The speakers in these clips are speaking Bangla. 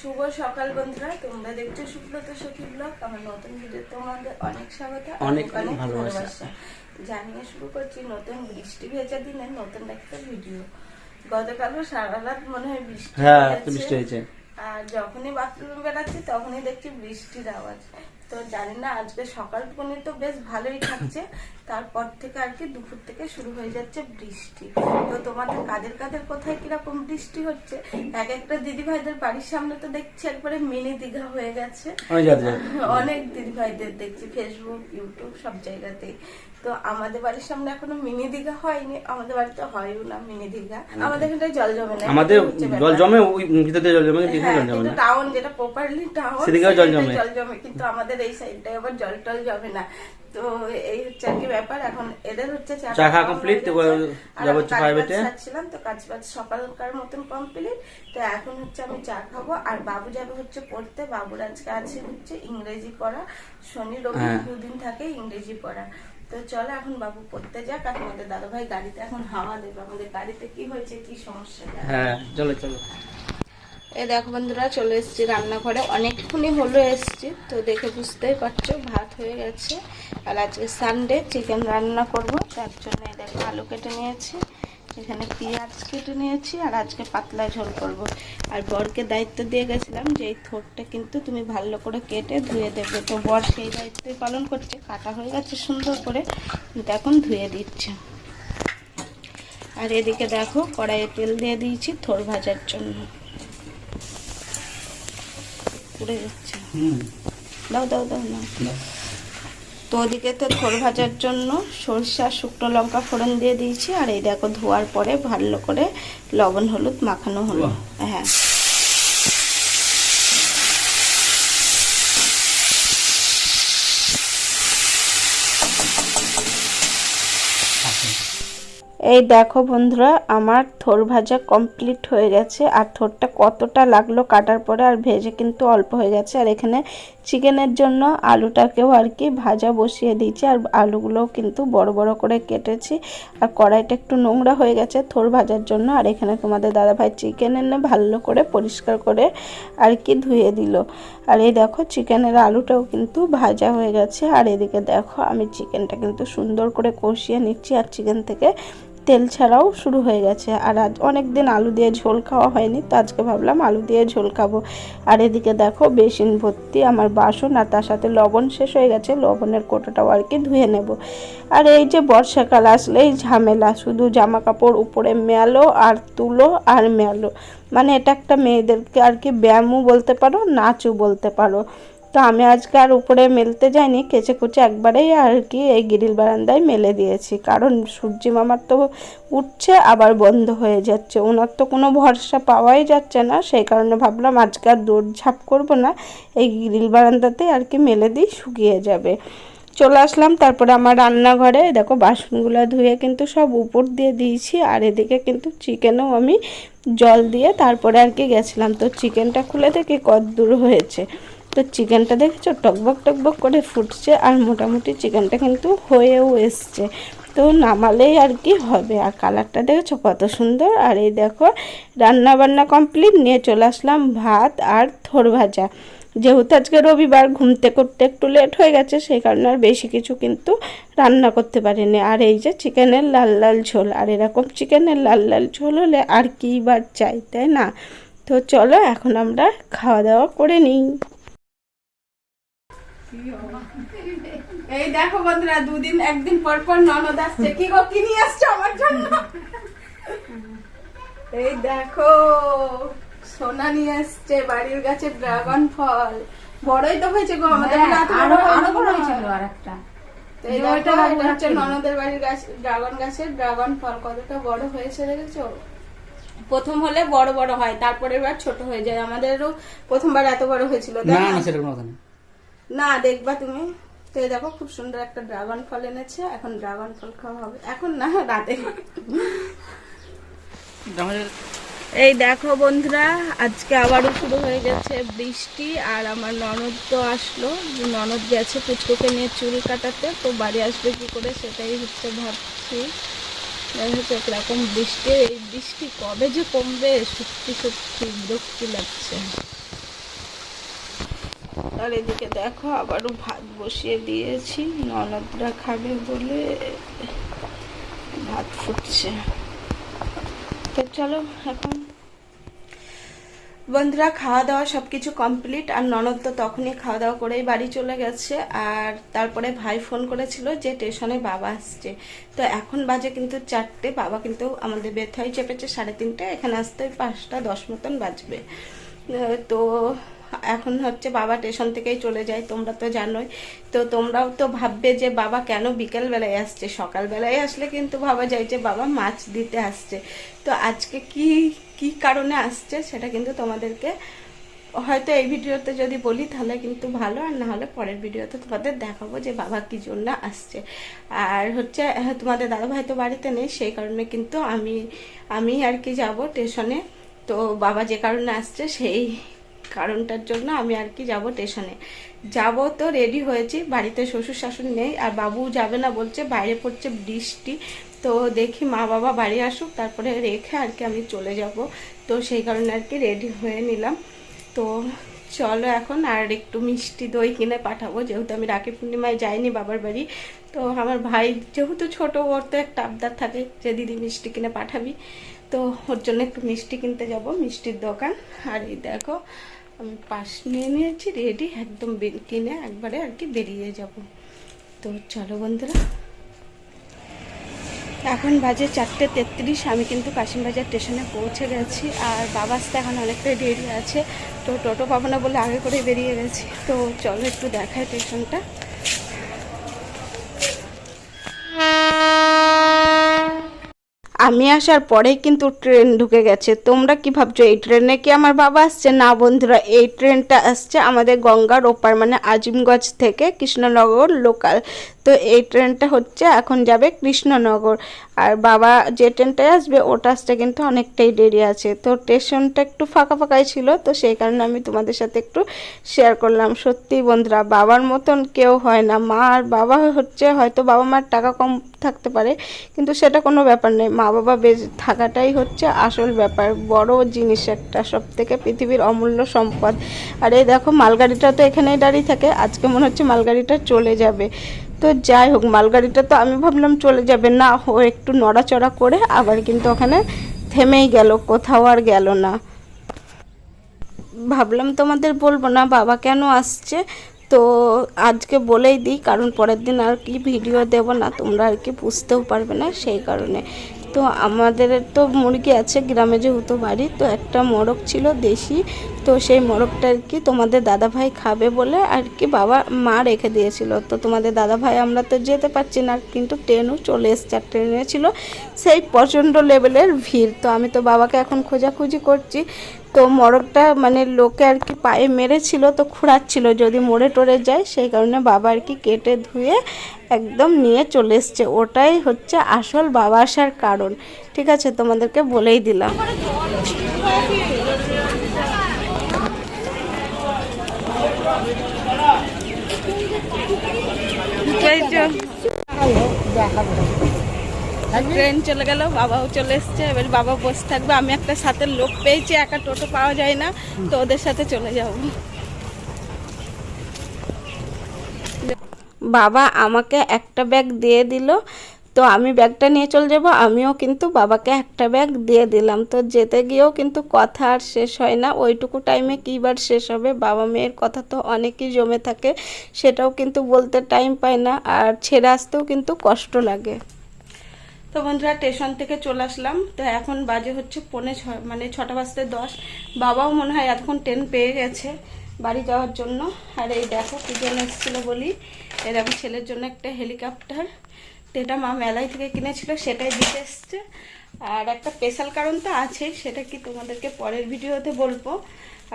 শুভ সকাল বন্ধুরা তোমরা দেখছ সুব্রত সখী ব্লগ। আমার নতুন ভিডিও তোমাদের অনেক স্বাগত অনেক অনেক ভালোবাসা। জানিয়ে শুরু করছি নতুন বৃষ্টি ভেজা দিনে নতুন একটা ভিডিও। গতকালও সারা রাত মনে হয় বৃষ্টি হ্যাঁ। বৃষ্টি হয়েছে। আর যখনই বাথরুম বেড়াচ্ছি তখনই দেখছি বৃষ্টির আওয়াজ। তো জানি না আজকে সকাল টুকুনি তো বেশ ভালোই থাকছে। তারপর থেকে আর কি দুপুর থেকে শুরু হয়ে যাচ্ছে বৃষ্টি। তো তোমাদের কাদের কাদের কোথায় কীরকম বৃষ্টি হচ্ছে? এক একটা দিদি ভাইদের বাড়ির সামনে তো দেখছি একবারে মিনি দীঘা হয়ে গেছে। অনেক। দিদি ভাইদের দেখছি ফেসবুক ইউটিউব সব জায়গাতেই। তো আমাদের বাড়ির সামনে এখনও মিনি দীঘা হয়নি আমাদের বাড়িতে হয়ও না মিনি দীঘা। আমাদের এখানে জল জমে না আমাদের জল জমে ওই ভিতর জল জমে কিন্তু হ্যাঁ, টাউন যেটা প্রপারলি টাউন সেদিকেও জল জমে। জল জমে কিন্তু আমাদের এই সাইডটায় আবার জল টল জমে না। তো এই হচ্ছে আর কি ব্যাপার। এখন এদের হচ্ছে চা চা খাওয়া খাওয়া complete, এবার গেছে। আর যাব আমি হচ্ছে কাজ private বাজ এ। সারছিলাম তো কাজ বাজ সকালকার মতন কমপ্লিট তো এখন হচ্ছে আমি চা খাব। আর বাবু যাবে হচ্ছে পড়তে। বাবুর আজকে আছে হচ্ছে ইংরেজি পড়া। শনি রবি হ্যাঁ। দুদিন থাকে ইংরেজি পড়া। তো চলো এখন বাবু পড়তে যাক। আর তোমাদের দাদা ভাই গাড়িতে এখন হাওয়া দেবে। আমাদের গাড়িতে কি হয়েছে কি সমস্যা? হ্যাঁ চলো চলো। এই দেখো বন্ধুরা, চলে এসেছি রান্নাঘরে। অনেকক্ষণই হলো এসেছি, তো দেখে বুঝতেই পারছ, ভাত হয়ে গেছে। আর আজকে সানডে চিকেন রান্না করব, তার জন্য এই দেখো আলু কেটে নিয়েছি, এখানে পেঁয়াজ কেটে নিয়েছি, আর আজকে পাতলা ঝোল করব। আর বরকে দায়িত্ব দিয়ে গেছিলাম যে এই থোরটা কিন্তু তুমি ভালো করে কেটে ধুয়ে দেবে। তো বর সেই দায়িত্বই পালন করছে, কাটা হয়ে গেছে সুন্দর করে, কিন্তু এখন ধুয়ে দিচ্ছে। আর এদিকে দেখো কড়াইয়ে তেল দিয়ে দিয়েছি থোর ভাজার জন্য। পুড়ে যাচ্ছে। দাও দাও দাও না তো ওদিকে তো থোর ভাজার জন্য সরষা শুকনো লঙ্কা ফোড়ন দিয়ে দিয়েছি। আর এই দেখো ধোয়ার পরে ভালো করে লবণ হলুদ মাখানো হলো। হ্যাঁ। এই দেখো বন্ধুরা, আমার থোর ভাজা কমপ্লিট হয়ে গেছে। আর থোরটা কতটা লাগল কাটার পরে, আর ভেজে কিন্তু অল্প হয়ে গেছে। আর এখানে চিকেনের জন্য আলুটাকেও আর কি ভাজা বসিয়ে দিয়েছি। আর আলুগুলোও কিন্তু বড় বড় করে কেটেছি। আর কড়াইটা একটু নোংরা হয়ে গেছে থোর ভাজার জন্য। আর এখানে তোমাদের দাদাভাই চিকেন এনে ভালো করে পরিষ্কার করে আর কি ধুয়ে দিল। আর এই দেখো চিকেনের আলুটাও কিন্তু ভাজা হয়ে গেছে। আর এদিকে দেখো আমি চিকেনটা কিন্তু সুন্দর করে কষিয়ে নিচ্ছি। আর চিকেন থেকে তেল ছাড়াও শুরু হয়ে গেছে। আর আজ অনেক দিন আলু দিয়ে ঝোল খাওয়া হয়নি, তো আজকে ভাবলাম আলু দিয়ে ঝোল খাব। আর এদিকে দেখো বেসিন ভর্তি আমার বাসন, আর তার সাথে লবণ শেষ হয়ে গেছে, লবণের কোটোটাও আর কি ধুয়ে নেব। আর এই যে বর্ষাকাল আসলেই ঝামেলা, শুধু জামা কাপড় উপরে মেলো আর তুলো আর মেলো। মানে এটা একটা মেয়েদেরকে আর কি ব্যায়ামও বলতে পারো, নাচও বলতে পারো। তো আমি আজকে আর উপরে মেলতে যাইনি কেচে কুচে একবারেই আর কি এই গ্রিল বারান্দায় মেলে দিয়েছি। কারণ সূর্যি মামার তো উঠছে, আবার বন্ধ হয়ে যাচ্ছে। ওনার তো কোনো ভরসা পাওয়াই যাচ্ছে না, সেই কারণে ভাবলাম আজকে আর দৌড়ঝাঁপ করব না, এই গ্রিল বারান্দাতে আর কি মেলে দিই, শুকিয়ে যাবে। চলে আসলাম, তারপরে আমার রান্নাঘরে, দেখো বাসনগুলো ধুয়ে কিন্তু সব উপর দিয়ে দিয়েছি, আর এদিকে কিন্তু চিকেনও আমি জল দিয়ে তারপরে আর কি গেছিলাম। তো চিকেনটা খুলে দেখি কত দূর হয়েছে। তো চিকেনটা দেখেছ? টকবক টকবক করে ফুটছে আর মোটামুটি চিকেনটা কিন্তু হয়েও এসছে। তো নামালেই আর কি হবে। আর কালারটা দেখেছ কত সুন্দর? আর এই দেখো রান্না বান্না কমপ্লিট নিয়ে চলে আসলাম ভাত আর থোর ভাজা। যেহেতু আজকে রবিবার ঘুমতে করতে একটু লেট হয়ে গেছে, সেই কারণে আর বেশি কিছু কিন্তু রান্না করতে পারিনি। আর এই যে চিকেনের লাল লাল ঝোল। আর এরকম চিকেনের লাল লাল ঝোল হলে আর কি বার চাই, তাই না? তো চলো, এখন আমরা খাওয়া দাওয়া করে নিই। এই দেখো বন্ধুরা দুদিন একদিন পর পর ননদ আসছে। কি গো কি নিয়ে আসছো আমার জন্য? এই দেখো সোনা নিয়ে আসছে বাড়ির গাছে ড্রাগন ফল। বড়ই তো হয়েছে গো আমাদের হ্যাঁ, আরও বড় আরও বড় হয়েছিল আর একটা এই ওইটা হচ্ছে ননদের বাড়ির গাছ ড্রাগন গাছের ড্রাগন ফল। কতটা বড় হয়েছে দেখেছ? প্রথম হলে বড় বড় হয় তারপরে এবার ছোট হয়ে যায়। আমাদেরও প্রথমবার এত বড় হয়েছিল না না? সেরকম কথা না না দেখবা তুমি। তো দেখো খুব সুন্দর একটা ড্রাগন ফল এনেছে। এখন ড্রাগন ফল খাওয়া হবে। এখন না রাতে। এই দেখো বন্ধুরা আজকে আবারও শুরু হয়ে গেছে বৃষ্টি আর আমার ননদ তো আসলো। ননদ গেছে পুচকুকে নিয়ে চুল কাটাতে তো বাড়ি আসবে কি করে সেটাই হচ্ছে ভাবছি। দেখো কীরকম বৃষ্টি। এই বৃষ্টি কবে যে কমবে সত্যি সত্যি বিরক্তি লাগছে। আর এদিকে দেখো, আবারও ভাত বসিয়ে দিয়েছি। ননদরা খাবে বলে ভাত ফুটছে। তো চলো এখন বন্ধুরা খাওয়া দাওয়া সব কিছু কমপ্লিট। আর ননদ তো তখনই খাওয়া দাওয়া করেই বাড়ি চলে গেছে। আর তারপরে ভাই ফোন করেছিল যে স্টেশনে বাবা আসছে। তো এখন বাজে কিন্তু চারটে, বাবা কিন্তু আমাদের বেথায় চেপেছে সাড়ে তিনটে। এখানে আসতে পাঁচটা দশ মতন বাজবে। তো এখন হচ্ছে বাবা স্টেশন থেকেই চলে যায় তোমরা তো জানোই। তো তোমরাও তো ভাববে যে বাবা কেন বিকেল বেলায় আসছে? সকালবেলায় আসলে কিন্তু ভাবা যায় যে বাবা মাছ দিতে আসছে। তো আজকে কি কি কারণে আসছে সেটা কিন্তু তোমাদেরকে হয়তো এই ভিডিওতে যদি বলি তাহলে কিন্তু ভালো আর না হলে পরের ভিডিওতে তোমাদের দেখাবো যে বাবা কি জন্য আসছে। আর হচ্ছে হ্যাঁ, তোমাদের দাদাভাই তো বাড়িতে নেই সেই কারণে কিন্তু আমি আমি আর কি যাব স্টেশনে। তো বাবা যে কারণে আসছে সেই কারণটার জন্য আমি আর কি যাব স্টেশনে। যাব তো রেডি হয়েছি, বাড়িতে শ্বশুর শাশুড়ি নেই আর বাবু যাবে না বলছে, বাইরে পড়ছে বৃষ্টি। তো দেখি মা বাবা বাড়ি আসুক, তারপরে রেখে আর কি আমি চলে যাব। তো সেই কারণে আর কি রেডি হয়ে নিলাম। তো চলো এখন আর একটু মিষ্টি দই কিনে পাঠাবো, যেহেতু আমি রাখি পূর্ণিমায় যাইনি বাবার বাড়ি। তো আমার ভাই যেহেতু ছোট, ওর তো একটা আবদার থাকে যে দিদি মিষ্টি কিনে পাঠাবি। তো ওর জন্য একটু মিষ্টি কিনতে যাব, মিষ্টির দোকান। আর এই দেখো আমি পাশ নিয়ে নিয়েছি রেডি একদম কিনে একবারে আর কি বেরিয়ে যাব। তো চলো বন্ধুরা। এখন বাজে চারটে তেত্রিশ, আমি কিন্তু কাশিমবাজার স্টেশনে পৌঁছে গেছি আর বাবা আসতে এখন অনেকটাই দেরি আছে। তো টোটো পাবো না বলে আগে করে বেরিয়ে গেছি। তো চলো একটু দেখায় স্টেশনটা আমি আসার পরেই কিন্তু ট্রেন ঢুকে গেছে। তোমরা কি ভাবছ, এই ট্রেনে কি আমার বাবা আসছে? না বন্ধুরা, এই ট্রেনটা আসছে আমাদের গঙ্গার ওপার মানে আজিমগঞ্জ থেকে কৃষ্ণনগর লোকাল তো এই ট্রেনটা হচ্ছে এখন যাবে কৃষ্ণনগর। আর বাবা যে ট্রেনটায় আসবে, ওটা আসতে কিন্তু অনেকটাই দেরি আছে। তো স্টেশনটা একটু ফাঁকা ফাঁকাই ছিল, তো সেই কারণে আমি তোমাদের সাথে একটু শেয়ার করলাম। সত্যি বন্ধুরা, বাবার মতন কেউ হয় না। মা আর বাবা হচ্ছে, হয়তো বাবা মার টাকা কম থাকতে পারে, কিন্তু সেটা কোনো ব্যাপার নেই মা বাবা বেশ থাকাটাই হচ্ছে আসল ব্যাপার। বড় জিনিস একটা সব থেকে পৃথিবীর অমূল্য সম্পদ। আর এই দেখো, মালগাড়িটা তো এখানেই দাঁড়িয়ে থাকে। আজকে মনে হচ্ছে মালগাড়িটা চলে যাবে। তো যাই হোক, মালগাড়িটা তো আমি ভাবলাম চলে যাবে। না, ও একটু নড়াচড়া করে আবার কিন্তু ওখানে থেমেই গেল, কোথাও আর গেল না। ভাবলাম তোমাদের বলব না, বাবা কেন আসছে? তো আজকে বলেই দিই, কারণ পরের দিন আর কি ভিডিও দেব না, তোমরা আর কি বুঝতেও পারবে না সেই কারণে। তো আমাদের তো মুরগি আছে, গ্রামে যেহেতু বাড়ি, তো একটা মোরগ ছিল দেশি। তো সেই মোরগটা আর কি তোমাদের দাদা ভাই খাবে বলে আর কি বাবা, মা রেখে দিয়েছিল। তো তোমাদের দাদা ভাই আমরা তো যেতে পারছি না, কিন্তু ট্রেনও চলে এসছে, আর ট্রেনে ছিল সেই প্রচণ্ড লেভেলের ভিড়। তো আমি তো বাবাকে এখন খোঁজাখুঁজি করছি। তো মরগটা মানে লোকে আর কি পায়ে মেরেছিল, তো খুঁড়াচ্ছিল যদি মরে টরে যায়, সেই কারণে বাবা আর কি কেটে ধুয়ে একদম নিয়ে চলে এসছে। ওটাই হচ্ছে আসল বাবা আসার কারণ। ঠিক আছে, তোমাদেরকে বলেই দিলাম এই যে ট্রেন চলে গেল বাবাও চলে এসছে। এবার বাবা বসে থাকবে। আমি একটা সাথে লোক পেয়েছি একা টোটো পাওয়া যায় না তো ওদের সাথে চলে যাব। বাবা আমাকে একটা ব্যাগ দিয়ে দিল। তো আমি ব্যাগটা নিয়ে চলে যাব, আমিও কিন্তু বাবাকে একটা ব্যাগ দিয়ে দিলাম। তো যেতে গিয়েও কিন্তু কথা আর শেষ হয় না, ওইটুকু টাইমে কী বার শেষ হবে, বাবা মেয়ের কথা তো অনেকই জমে থাকে, সেটাও কিন্তু বলতে টাইম পায় না আর ছেড়ে আসতেও কিন্তু কষ্ট লাগে। তো বন্ধুরা স্টেশন থেকে চলে আসলাম। তো এখন বাজে হচ্ছে পৌনে ছ মানে ছটা বাজতে দশ। বাবাও মনে হয় এতক্ষণ ট্রেন পেয়ে গেছে বাড়ি যাওয়ার জন্য। আর এই দেখো কি জন্য এসেছিল বলি এই দেখো ছেলের জন্য একটা হেলিকপ্টার এটা মা মেলায় থেকে কিনেছিল সেটাই দিতে এসছে। আর একটা স্পেশাল কারণ তো আছে, সেটা কি তোমাদেরকে পরের ভিডিওতে বলব।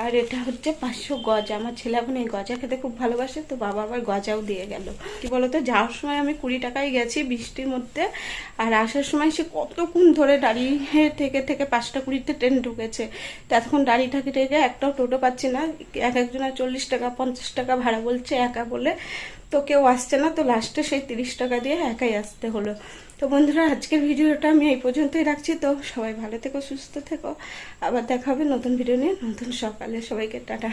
আর এটা হচ্ছে পাঁচশো গজা। আমার ছেলে এখন এই গজা খেতে খুব ভালোবাসে, তো বাবা আবার গজাও দিয়ে গেল। কি বলতো, যাওয়ার সময় আমি কুড়ি টাকায় গেছি বৃষ্টির মধ্যে, আর আসার সময় সে কতক্ষণ ধরে দাঁড়িয়ে থেকে থেকে পাঁচটা কুড়িতে ট্রেন ঢুকেছে। তো এতক্ষণ দাঁড়িয়ে থাকি থেকে একটাও টোটো পাচ্ছি না। এক একজনের চল্লিশ টাকা, পঞ্চাশ টাকা ভাড়া বলছে একা বলে। তো কেউ আসছে না, তো লাস্টে সেই তিরিশ টাকা দিয়ে একাই আসতে হলো। তো বন্ধুরা, আজকের ভিডিওটা আমি এই পর্যন্তই রাখছি। তো সবাই ভালো থেকো, সুস্থ থেকো। আবার দেখা হবে নতুন ভিডিও নিয়ে। নতুন সকালে সবাইকে, টাটা।